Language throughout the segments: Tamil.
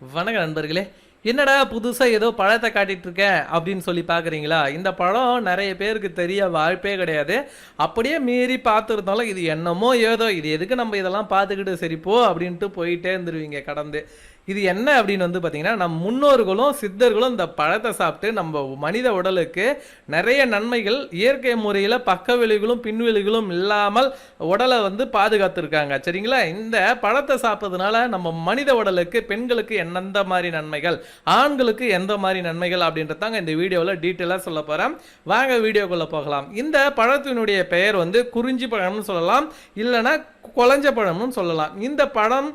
வணக்கம் நண்பர்களே. என்னடா புதுசாக ஏதோ பழத்தை காட்டிட்டு இருக்கேன் அப்படின்னு சொல்லி பார்க்குறீங்களா? இந்த பழம் நிறைய பேருக்கு தெரிய வாய்ப்பே கிடையாது. அப்படியே மீறி பார்த்துருந்தாலும் இது என்னமோ ஏதோ இது எதுக்கு நம்ம இதெல்லாம் பார்த்துக்கிட்டு சரி போ அப்படின்ட்டு போயிட்டே இருந்துருவீங்க கடந்து. இது என்ன அப்படின்னு வந்து பார்த்தீங்கன்னா நம் முன்னோர்களும் சித்தர்களும் இந்த பழத்தை சாப்பிட்டு நம்ம மனித உடலுக்கு நிறைய நன்மைகள் இயற்கை முறையில் பக்க விளைவுகளும் பின்விளைவுகளும் இல்லாமல் உடலை வந்து பாதுகாத்துருக்காங்க. சரிங்களா? இந்த பழத்தை சாப்பிட்றதுனால நம்ம மனித உடலுக்கு பெண்களுக்கு எந்தெந்த மாதிரி நன்மைகள் ஆண்களுக்கு எந்த மாதிரி நன்மைகள் அப்படின்றதாங்க இந்த வீடியோவில் டீட்டெயிலாக சொல்ல போகிறேன் வாங்க வீடியோக்குள்ளே போகலாம். இந்த பழத்தினுடைய பெயர் வந்து குறிஞ்சி பழம்னு சொல்லலாம். இல்லைன்னா குழஞ்ச பழம்னு சொல்லலாம். இந்த பழம்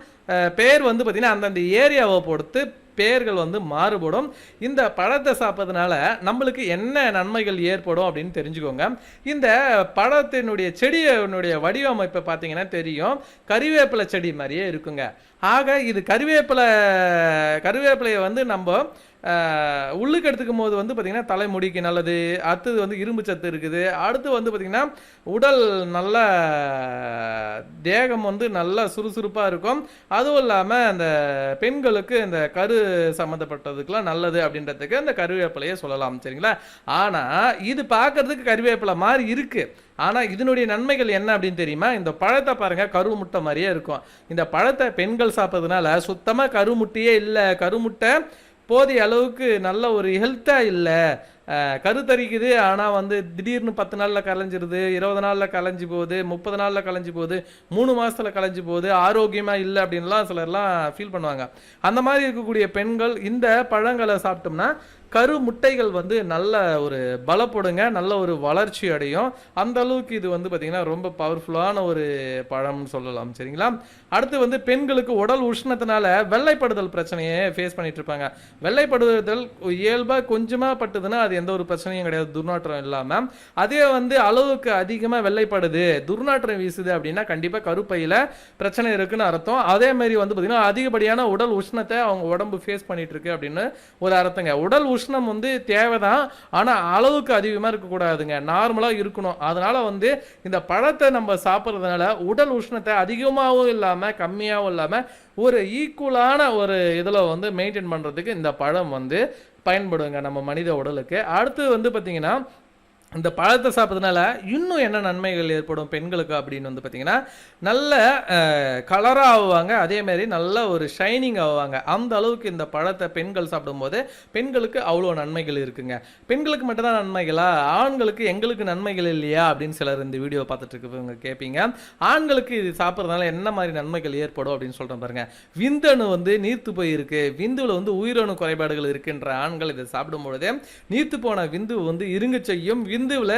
பேர் வந்து பார்த்திங்கன்னா அந்தந்த ஏரியாவை பொறுத்து பேர்கள் வந்து மாறுபடும். இந்த பழத்தை சாப்பிட்றதுனால நம்மளுக்கு என்ன நன்மைகள் ஏற்படும் அப்படின்னு தெரிஞ்சுக்கோங்க. இந்த பழத்தினுடைய செடியினுடைய வடிவமைப்பை பார்த்தீங்கன்னா தெரியும். கறிவேப்பிலை செடி மாதிரியே இருக்குங்க. ஆக இது கறிவேப்பிலை கறிவேப்பிலையை வந்து நம்ம உள்ளுக்கு எடுத்துக்கும் போது வந்து பார்த்திங்கன்னா தலைமுடிக்கு நல்லது அடுத்தது வந்து இரும்பு சத்து இருக்குது. அடுத்து வந்து பார்த்திங்கன்னா உடல் நல்ல தேகம் வந்து நல்லா சுறுசுறுப்பாக இருக்கும். அதுவும் இல்லாமல் அந்த பெண்களுக்கு இந்த கரு சம்மந்தப்பட்டதுக்கெலாம் நல்லது அப்படின்றதுக்கு அந்த கருவேப்பிலையே சொல்லலாம் சரிங்களா? ஆனால் இது பார்க்கறதுக்கு கருவேப்பிலை மாதிரி இருக்குது ஆனால் இதனுடைய நன்மைகள் என்ன அப்படின்னு தெரியுமா? இந்த பழத்தை பாருங்க கருமுட்டை மாதிரியே இருக்கும். இந்த பழத்தை பெண்கள் சாப்பிட்றதுனால சுத்தமாக கருமுட்டையே இல்லை. கருமுட்டை போதிய அளவுக்கு நல்ல ஒரு ஹெல்த்தாக இல்லை. கருத்தரிக்குது. ஆனால் வந்து திடீர்னு பத்து நாளில் கலைஞ்சிருது இருபது நாளில் கலைஞ்சு போகுது முப்பது நாளில் கலைஞ்சு போகுது மூணு மாதத்தில் கலைஞ்சு போகுது ஆரோக்கியமாக இல்லை அப்படின்லாம் சிலர்லாம் ஃபீல் பண்ணுவாங்க. அந்த மாதிரி இருக்கக்கூடிய பெண்கள் இந்த பழங்களை சாப்பிட்டோம்னா கரு முட்டைகள் வந்து நல்ல ஒரு பலப்படுங்க நல்ல ஒரு வளர்ச்சி அடையும். அந்த அளவுக்கு இது வந்து பார்த்திங்கன்னா ரொம்ப பவர்ஃபுல்லான ஒரு பழம்னு சொல்லலாம். சரிங்களா? அடுத்து வந்து பெண்களுக்கு உடல் உஷ்ணத்தினால வெள்ளைப்படுதல் பிரச்சனையை ஃபேஸ் பண்ணிட்டு இருப்பாங்க. வெள்ளைப்படுதல் இயல்பாக கொஞ்சமாக பட்டுதுன்னா அது எந்த ஒரு பிரச்சனையும் கிடையாது. துர்நாற்றம் இல்லாமல் அதே வந்து அளவுக்கு அதிகமாக வெள்ளைப்படுது துர்நாற்றம் வீசுது அப்படின்னா கண்டிப்பாக கருப்பையில் பிரச்சனை இருக்குன்னு அர்த்தம். அதே மாதிரி வந்து பார்த்திங்கன்னா அதிகப்படியான உடல் உஷ்ணத்தை அவங்க உடம்பு ஃபேஸ் பண்ணிட்டு இருக்கு அப்படின்னு ஒரு அர்த்தங்க. உடல் உஷ்ணம் வந்து தேவைதான். ஆனால் அளவுக்கு அதிகமாக இருக்கக்கூடாதுங்க. நார்மலாக இருக்கணும். அதனால் வந்து இந்த பழத்தை நம்ம சாப்பிட்றதுனால உடல் உஷ்ணத்தை அதிகமாகவும் இல்லாமல் கம்மியாகவும் இல்லாமல் ஒரு ஈக்குவலான ஒரு இதில் வந்து மெயின்டைன் பண்ணுறதுக்கு இந்த பழம் வந்து பயன்படுங்க நம்ம மனித உடலுக்கு. அடுத்து வந்து பார்த்திங்கன்னா இந்த பழத்தை சாப்பிட்றதுனால இன்னும் என்ன நன்மைகள் ஏற்படும் பெண்களுக்கு அப்படின்னு வந்து பார்த்தீங்கன்னா நல்ல கலராக ஆவாங்க. அதே மாதிரி நல்ல ஒரு ஷைனிங் ஆவாங்க. அந்த அளவுக்கு இந்த பழத்தை பெண்கள் சாப்பிடும்போது பெண்களுக்கு அவ்வளோ நன்மைகள் இருக்குங்க. பெண்களுக்கு மட்டும்தான் நன்மைகளா? ஆண்களுக்கு எங்களுக்கு நன்மைகள் இல்லையா? அப்படின்னு சிலர் இந்த வீடியோ பார்த்துட்டு இருக்கவங்க கேட்பீங்க. ஆண்களுக்கு இது சாப்பிட்றதுனால என்ன மாதிரி நன்மைகள் ஏற்படும் அப்படின்னு சொல்கிறேன் பாருங்கள் விந்தணு வந்து நீர்த்து போயிருக்கு. விந்துவில் வந்து உயிரணு குறைபாடுகள் இருக்குன்ற ஆண்கள் இதை சாப்பிடும் பொழுது நீர்த்து போன விந்து வந்து இருங்க செய்யும். விந்துவில்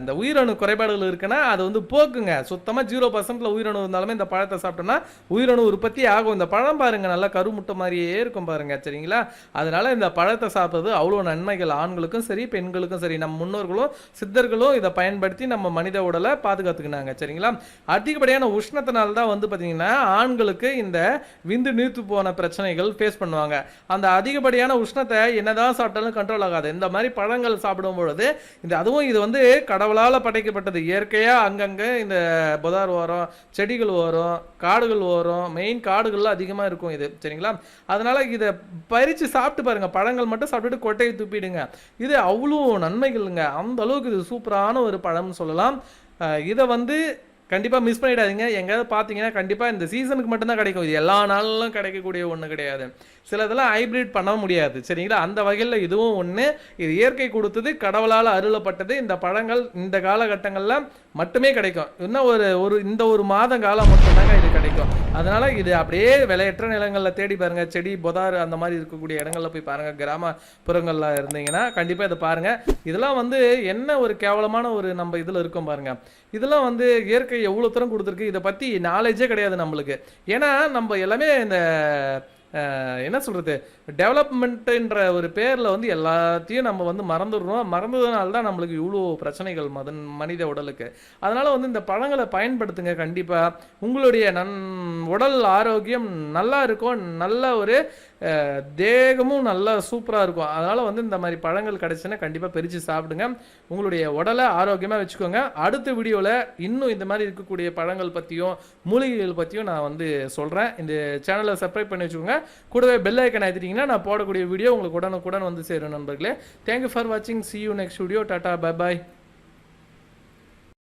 இந்த உயிரணு குறைபாடுகள் இருக்குன்னா அது வந்து போக்குங்க. சுத்தமாக ஜீரோ பர்சன்ட்ல உயிரணு இருந்தாலுமே இந்த பழத்தை சாப்பிட்டோம்னா உயிரணு உற்பத்தி ஆகும். இந்த பழம் பாருங்க நல்லா கருமுட்டை மாதிரியே இருக்கும் பாருங்க சரிங்களா? அதனால இந்த பழத்தை சாப்பிட்றது அவ்வளோ நன்மைகள். ஆண்களுக்கும் சரி பெண்களுக்கும் சரி நம்ம முன்னோர்களும் சித்தர்களும் இதை பயன்படுத்தி நம்ம மனித உடலை பாதுகாத்துக்கினாங்க சரிங்களா? அதிகப்படியான உஷ்ணத்தினால தான் வந்து பார்த்தீங்கன்னா ஆண்களுக்கு இந்த விந்து நீர்த்து போன பிரச்சனைகள் ஃபேஸ் பண்ணுவாங்க. அந்த அதிகப்படியான உஷ்ணத்தை என்னதான் சாப்பிட்டாலும் கண்ட்ரோல் ஆகாது. இந்த மாதிரி பழங்கள் சாப்பிடும் பொழுது இந்த அதுவும் இது வந்து கடவுளால் படைக்கப்பட்டது. இயற்கையாக அங்கங்கே இந்த புதார் ஓரம் செடிகள் ஓரம் காடுகள் ஓரம் மெயின் காடுகள்லாம் அதிகமாக இருக்கும் இது. சரிங்களா? அதனால இதை பறித்து சாப்பிட்டு பாருங்க. பழங்கள் மட்டும் சாப்பிட்டுட்டு கொட்டையை துப்பிடுங்க. இது அவ்வளோ நன்மைகள்ங்க. அந்த அளவுக்கு இது சூப்பரான ஒரு பழம்னு சொல்லலாம். இதை வந்து கண்டிப்பாக மிஸ் பண்ணிடாதீங்க. எங்கேயாவது பார்த்தீங்கன்னா கண்டிப்பாக இந்த சீசனுக்கு மட்டும்தான் கிடைக்கும். இது எல்லா நாளிலும் கிடைக்கக்கூடிய ஒன்று கிடையாது. சில இதெல்லாம் ஹைப்ரிட் பண்ண முடியாது. சரிங்களா? அந்த வகையில் இதுவும் ஒன்று இது இயற்கை கொடுத்தது கடவுளால் அருளப்பட்டது. இந்த பழங்கள் இந்த காலகட்டங்களில் மட்டுமே கிடைக்கும். இன்னும் ஒரு ஒரு இந்த ஒரு மாதம் காலம் மட்டும்தாங்க இது கிடைக்கும். அதனால் இது அப்படியே விலையற்ற நிலங்களில் தேடி பாருங்கள் செடி பொதார் அந்த மாதிரி இருக்கக்கூடிய இடங்கள்ல போய் பாருங்கள் கிராமப்புறங்களில் இருந்தீங்கன்னா கண்டிப்பாக இதை பாருங்கள் இதெல்லாம் வந்து என்ன ஒரு கேவலமான ஒரு நம்ம இதில் இருக்கோம் பாருங்கள் இதெல்லாம் வந்து இயற்கை எவ்வளோ தூரம் கொடுத்துருக்கு இதை பற்றி நாலேஜே கிடையாது நம்மளுக்கு. ஏன்னா நம்ம எல்லாமே இந்த என்ன சொல்கிறது டெவலப்மெண்ட்டுன்ற ஒரு பேரில் வந்து எல்லாத்தையும் நம்ம வந்து மறந்துடுறோம். மறந்ததுனால தான் நம்மளுக்கு இவ்வளோ பிரச்சனைகள் மதன் மனித உடலுக்கு. அதனால் வந்து இந்த பழங்களை பயன்படுத்துங்க கண்டிப்பாக உங்களுடைய நன் உடல் ஆரோக்கியம் நல்லா இருக்கும். நல்ல ஒரு தேகமும் நல்லா சூப்பராக இருக்கும். அதனால் வந்து இந்த மாதிரி பழங்கள் கிடச்சுன்னா கண்டிப்பாக பிரித்து சாப்பிடுங்க. உங்களுடைய உடலை ஆரோக்கியமாக வச்சுக்கோங்க. அடுத்த வீடியோவில் இன்னும் இந்த மாதிரி இருக்கக்கூடிய பழங்கள் பற்றியும் மூலிகைகள் பற்றியும் நான் வந்து சொல்கிறேன் இந்த சேனலை சப்ஸ்கிரைப் பண்ணி வச்சுக்கோங்க. கூடவே பெல் ஐக்கன் ஆற்றிட்டீங்கன்னா நான் போடக்கூடிய வீடியோ உங்களுக்கு உடனுக்குடன் வந்து சேரும் நண்பர்களே. தேங்க்யூ ஃபார் வாட்சிங் see you next video tata bye bye